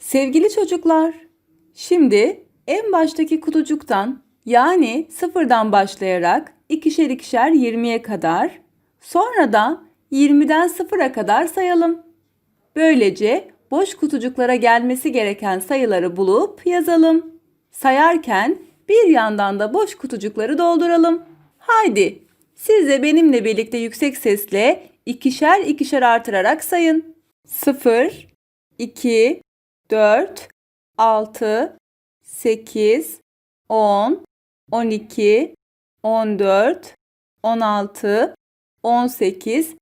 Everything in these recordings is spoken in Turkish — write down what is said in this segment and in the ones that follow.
Sevgili çocuklar, şimdi en baştaki kutucuktan yani sıfırdan başlayarak ikişer ikişer 20'ye kadar, sonra da 20'den sıfıra kadar sayalım. Böylece boş kutucuklara gelmesi gereken sayıları bulup yazalım. Sayarken bir yandan da boş kutucukları dolduralım. Haydi siz de benimle birlikte yüksek sesle ikişer ikişer artırarak sayın. 0, 2, 4, 6, 8, 10, 12, 14, 16, 18,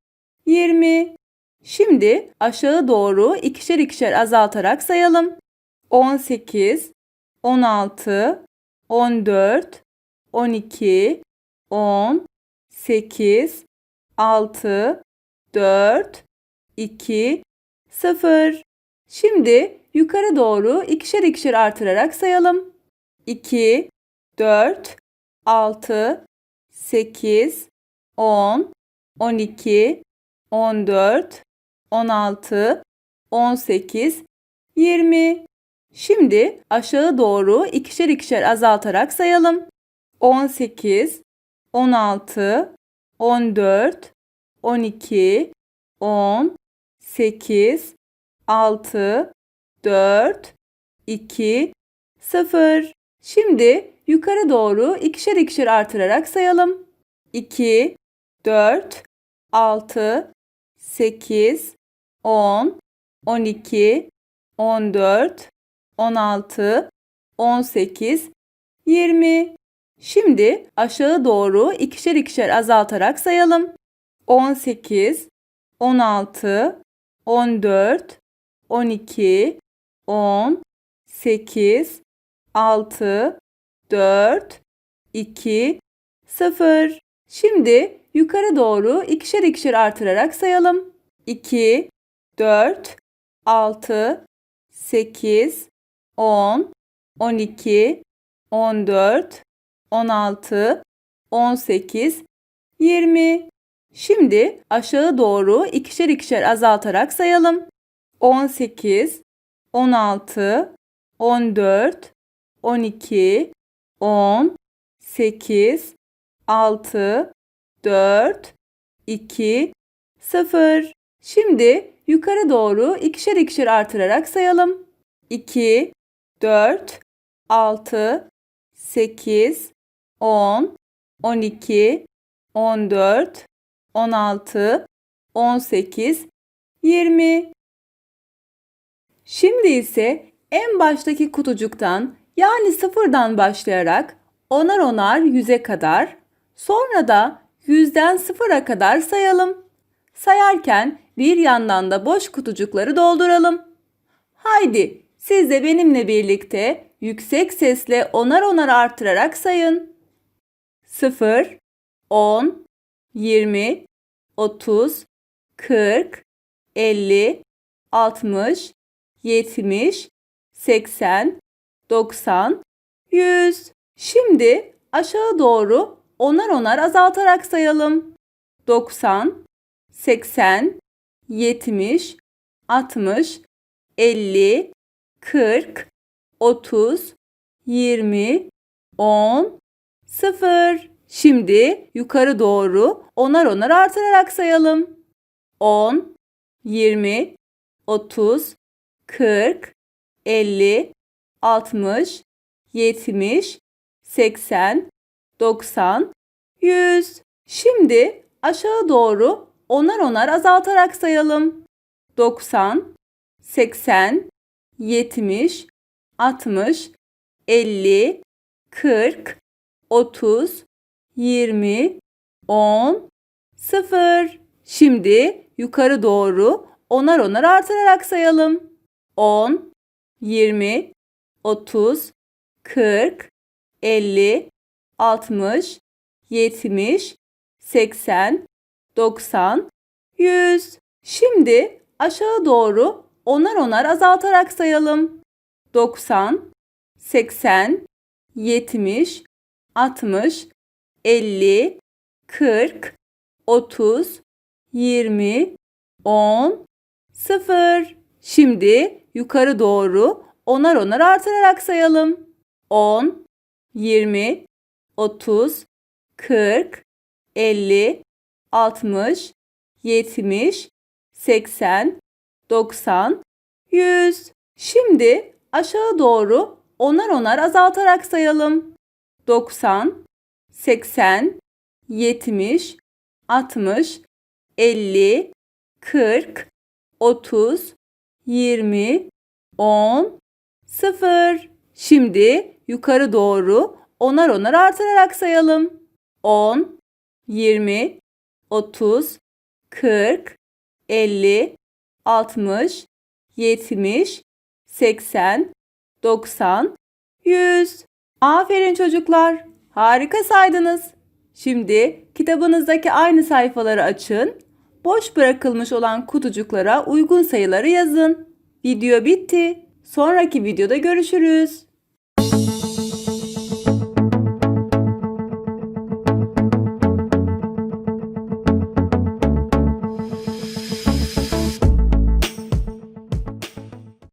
20. Şimdi aşağı doğru ikişer ikişer azaltarak sayalım. 18, 16, 14, 12, 10, 8, 6, 4, 2, 0. Şimdi yukarı doğru ikişer ikişer artırarak sayalım. 2, 4, 6, 8, 10, 12, 14, 16, 18, 20. Şimdi aşağı doğru ikişer ikişer azaltarak sayalım. 18, 16, 14, 12, 10, 8, 6, 4, 2, 0. Şimdi yukarı doğru ikişer ikişer artırarak sayalım. 2, 4, 6, 8, 10, 12, 14, 16, 18, 20. Şimdi aşağı doğru ikişer ikişer azaltarak sayalım. 18, 16, 14, 12, 10, 8, 6, 4, 2, 0. Şimdi yukarı doğru ikişer ikişer artırarak sayalım. 2, 4, 6, 8, 10, 12, 14, 16, 18, 20. Şimdi aşağı doğru ikişer ikişer azaltarak sayalım. 18, 16, 14, 12, 10, 8, 6, 4, 2, 0. Şimdi yukarı doğru ikişer ikişer artırarak sayalım. 2, 4, 6, 8, 10, 12, 14, 16, 18, 20. Şimdi ise en baştaki kutucuktan yani sıfırdan başlayarak onar onar yüze kadar sonra da yüzden sıfıra kadar sayalım. Sayarken bir yandan da boş kutucukları dolduralım. Haydi siz de benimle birlikte yüksek sesle onar onar artırarak sayın. 0, 10, 20, 30, 40, 50, 60, 70, 80, 90, 100. Şimdi aşağı doğru onar onar azaltarak sayalım. 90, 80, 70, 60, 50, 40, 30, 20, 10, 0. Şimdi yukarı doğru onar onar artırarak sayalım. 10, 20, 30, 40, 50, 60, 70, 80, 90, 100. Şimdi aşağı doğru onar onar azaltarak sayalım. 90, 80, 70, 60, 50, 40, 30, 20, 10, 0. Şimdi yukarı doğru onar onar artırarak sayalım. 10, 20, 30, 40, 50, 60, 70, 80, 90, 100. Şimdi aşağı doğru onar onar azaltarak sayalım. 90, 80, 70, 60, 50, 40, 30, 20, 10, 0. Şimdi yukarı doğru onar onar artırarak sayalım. 10, 20, 30, 40, 50, 60, 70, 80, 90, 100. Şimdi aşağı doğru onar onar azaltarak sayalım. 90, 80, 70, 60, 50, 40, 30, 20, 10, 0. Şimdi yukarı doğru onar onar artırarak sayalım. 10, 20, 30, 40, 50, 60, 70, 80, 90, 100. Aferin çocuklar. Harika saydınız. Şimdi kitabınızdaki aynı sayfaları açın. Boş bırakılmış olan kutucuklara uygun sayıları yazın. Video bitti. Sonraki videoda görüşürüz.